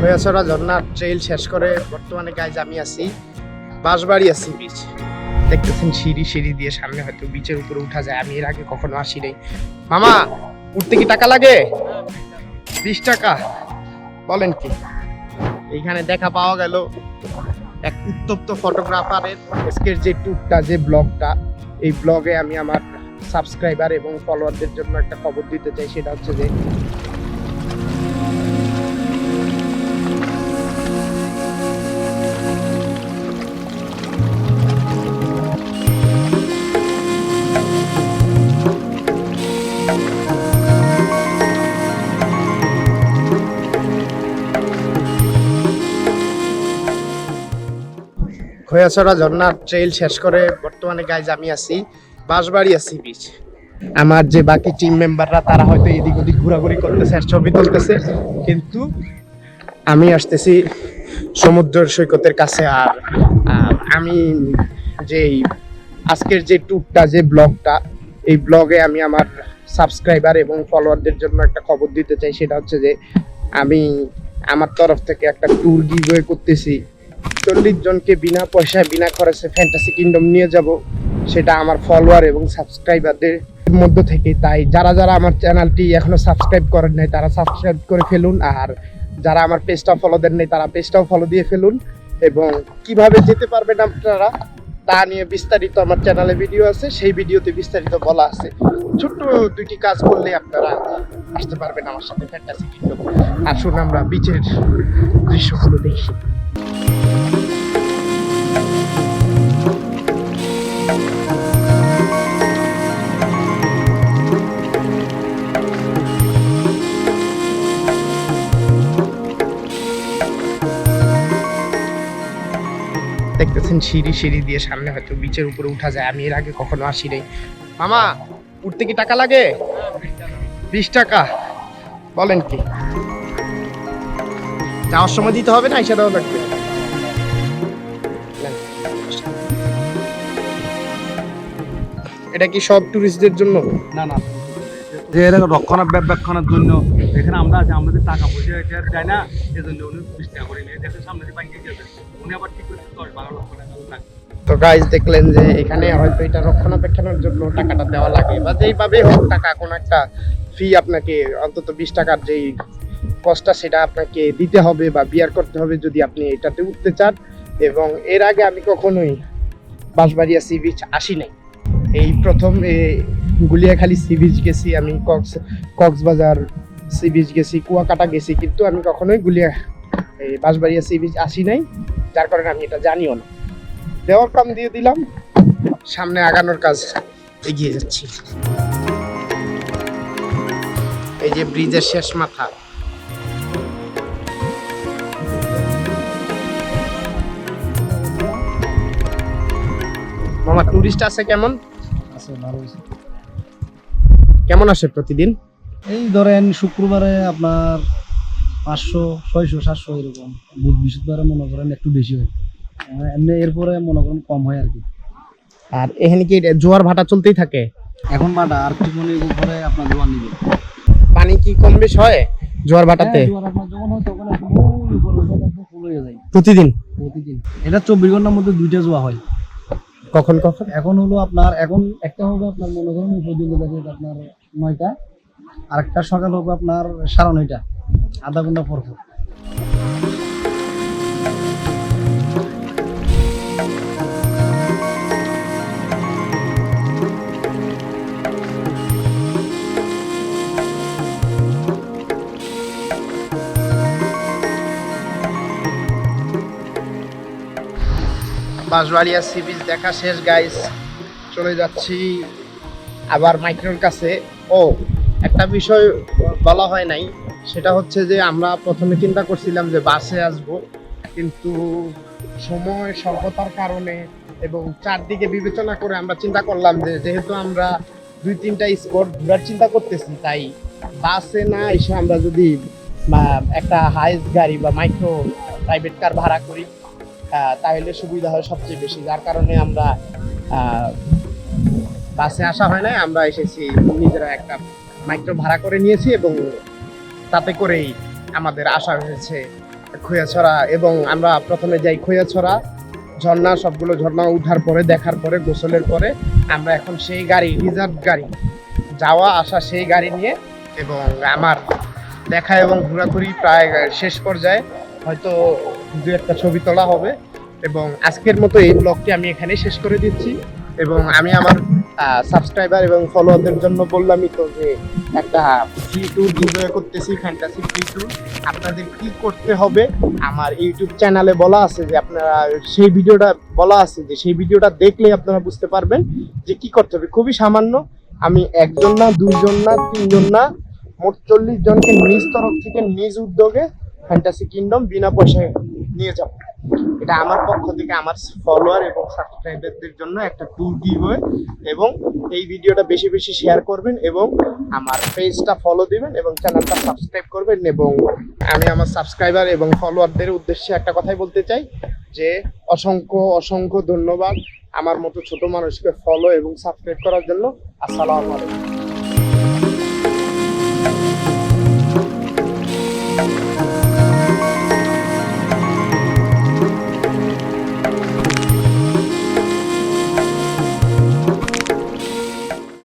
ভয়াছড়া ঝর্ণার ট্রেইল শেষ করে বর্তমানে গাইজ আমি আছি বাঁশবাড়ি আছি। বিচ দেখতেছেন সিঁড়ি সিঁড়ি দিয়ে সামনে হয়তো বিচের উপরে উঠা যায়। আমি এর আগে কখনো আসি নাই। মামা উঠতে কি টাকা লাগে? বিশ টাকা। বলেন কি? এইখানে দেখা পাওয়া গেল এক উত্তপ্ত ফটোগ্রাফারের আজকের যে ট্যুরটা যে ব্লগটা এই ব্লগে আমি আমার সাবস্ক্রাইবার এবং ফলোয়ারদের জন্য একটা খবর দিতে চাই। সেটা হচ্ছে যে খয়াছড়া ঝর্ণার ট্রেইল শেষ করে বর্তমানে গাইজ আমি আছি, বাঁশবাড়ি আছি। বিচ আমার যে বাকি টিম মেম্বাররা তারা হয়তো এদিক ওদিক ঘোরাঘুরি করতেছে আর ছবি তুলতেছে। কিন্তু আমি আসতেছি সমুদ্র সৈকতের কাছে আর আমি যে আজকের যে ট্যুরটা যে ব্লগটা এই ব্লগে আমি আমার সাবস্ক্রাইবার এবং ফলোয়ারদের জন্য একটা খবর দিতে চাই। সেটা হচ্ছে যে আমি আমার তরফ থেকে একটা ট্যুর গিভওয়ে করতেছি। চল্লিশ জনকে বিনা পয়সায়, বিনা খরচে ফ্যান্টাসি কিংডম নিয়ে যাব, সেটা আমার ফলোয়ার এবং সাবস্ক্রাইবারদের মধ্য থেকে। তাই যারা যারা আমার চ্যানেলটি এখনও সাবস্ক্রাইব করেন নাই, তারা সাবস্ক্রাইব করে ফেলুন। আর যারা আমার পেজটা ফলো দেন নাই, তারা পেজটাও ফলো দিয়ে ফেলুন। এবং কীভাবে যেতে পারবেন আপনারা, তা নিয়ে বিস্তারিত আমার চ্যানেলে ভিডিও আছে। সেই ভিডিওতে বিস্তারিত বলা আছে। ছোট্ট দুইটি কাজ করলে আপনারা আসতে পারবেন আমার সাথে ফ্যান্টাসি কিংডম আসুন আমরা বিচের দৃশ্যগুলো দেখি। দেখতেছেন সিঁড়ি সিঁড়ি দিয়ে সামনে হয়তো বিচের উপরে উঠা যায়। আমি এর আগে কখনো আসি নাই। মামা, উঠতে কি টাকা লাগে? বিশ টাকা। বলেন কি? যাওয়ার সময় দিতে হবে না, এসে দেওয়া লাগবে। এটা কি সব টুরিস্টদের জন্য? না না। যে এলাকা রক্ষণাবেক্ষণের জন্য এখানে আমরা আছি, আমাদের টাকা পয়সা যায় না। এই জন্য উনি বিশ টাকা দেখেন সামনে বাইকে উনি আবার ঠিক করে দশ বারো লক্ষ টাকা লাগে। তো গাইজ দেখলেন যে এখানে হয়তো এটা রক্ষণাবেক্ষণের জন্য টাকাটা দেওয়া লাগে, বা যেইভাবে হোক টাকা, কোনো একটা ফি আপনাকে অন্তত বিশ টাকার যেই কষ্টটা সেটা আপনাকে দিতে হবে বা বিয়ার করতে হবে যদি আপনি এটাতে উঠতে চান। এবং এর আগে আমি কখনোই বাঁশবাড়িয়া সি বিচ আসি নাই। এই প্রথম গুলিয়াখালী সি বিচ গেছি, আমি কক্স, কক্সবাজার সি বিচ গেছি, কুয়াকাটা গেছি, কিন্তু আমি কখনোই গুলিয়া, এই বাঁশবাড়িয়া সি বিচ আসি নাই। যার কারণে আমি এটা জানিও না। দেওয়ার কাম দিয়ে দিলাম, সামনে আগানোর কাজ এগিয়ে যাচ্ছি। এই যে ব্রিজের শেষ মাথা। মামা টুরিস্ট আছে কেমন? আছে, ভালো কেমন আসে প্রতিদিন? এই ধরেন শুক্রবারে আপনার পাঁচশো ছয়শো সাতশো এরকম। বুধ বৃহস্পতিবারে মনে করেন একটু বেশি হয়। এমনি এরপরে মনে করেন কম হয় আর কি। আর এখানে কি জোয়ার ভাটা চলতেই থাকে? এখন ভাটা আর কি মনে পরে আপনার জোয়ার নিবে। পানি কি কম বেশ হয় জোয়ার ভাটাতে? হ্যাঁ, হয় হয়ে প্রতিদিন? প্রতিদিন। এটা চব্বিশ ঘণ্টার মধ্যে দুইটা জোয়া হয়। কখন কখন? এখন হলো আপনার, এখন একটা হবে আপনার, মনে করুন পর্যন্ত দেখে আপনার নয়টা আর একটা সকাল হবে আপনার সাড়ে নয়টা, আধা ঘণ্টা পর পর। বাঁশবাড়িয়া সি বিচ দেখা শেষ গাইস চলে যাচ্ছি আবার মাইক্রোর কাছে। ও, একটা বিষয় বলা হয় নাই, সেটা হচ্ছে যে আমরা প্রথমে চিন্তা করছিলাম যে বাসে আসব, কিন্তু সময়, স্বল্পতার কারণে এবং চারদিকে বিবেচনা করে আমরা চিন্তা করলাম যে যেহেতু আমরা দুই তিনটা স্পট ঘোরার চিন্তা করতেছি, তাই বাসে না এসে আমরা যদি একটা হাইস গাড়ি বা মাইক্রো প্রাইভেট কার ভাড়া করি তাহলে সুবিধা হয় সবচেয়ে বেশি। যার কারণে আমরা বাসে আসা হয় নাই, আমরা এসেছি নিজেরা একটা মাইক্রো ভাড়া করে নিয়েছি এবং তাতে করেই আমাদের আসা হয়েছে খৈয়াছড়া এবং আমরা প্রথমে যাই খৈয়াছড়া। ঝর্ণা, সবগুলো ঝর্ণা উঠার পরে, দেখার পরে, গোসলের পরে আমরা এখন সেই গাড়ি, রিজার্ভ গাড়ি, যাওয়া, আসা সেই গাড়ি নিয়ে এবং আমার দেখা এবং ঘোরাঘুরি প্রায় শেষ পর্যায়ে হয়তো দু একটা ছবি তোলা হবে এবং আজকের মতো এই ব্লগটি আমি এখানে শেষ করে দিচ্ছি এবং আমি আমার সাবস্ক্রাইবার এবং ফলোয়ারদের জন্য বললামই তো যে একটা ফ্রি ট্যুর এনজয় করতেছি ফ্যান্টাসি ফ্রি ট্যুর আপনাদের কি করতে হবে? আমার ইউটিউব চ্যানেলে বলা আছে যে আপনারা সেই ভিডিওটা, বলা আছে যে সেই ভিডিওটা দেখলে আপনারা বুঝতে পারবেন যে কি করতে হবে। খুবই সামান্য। আমি একজন না, দুইজন না, তিনজন না, মোট চল্লিশ জনকে নিজ তরফ থেকে, নিজ উদ্যোগে ফ্যান্টাসি কিংডম বিনা পয়সায় নিয়ে যাব। এটা আমার পক্ষ থেকে আমার ফলোয়ার এবং সাবস্ক্রাইবারদের জন্য একটা ট্যুর হয় এবং এই ভিডিওটা বেশি বেশি শেয়ার করবেন এবং আমার পেজটা ফলো দিবেন এবং চ্যানেলটা সাবস্ক্রাইব করবেন এবং আমি আমার সাবস্ক্রাইবার এবং ফলোয়ারদের উদ্দেশ্যে একটা কথাই বলতে চাই যে অসংখ্য অসংখ্য ধন্যবাদ আমার মতো ছোট মানুষকে ফলো এবং সাবস্ক্রাইব করার জন্য। আসসালামু আলাইকুম।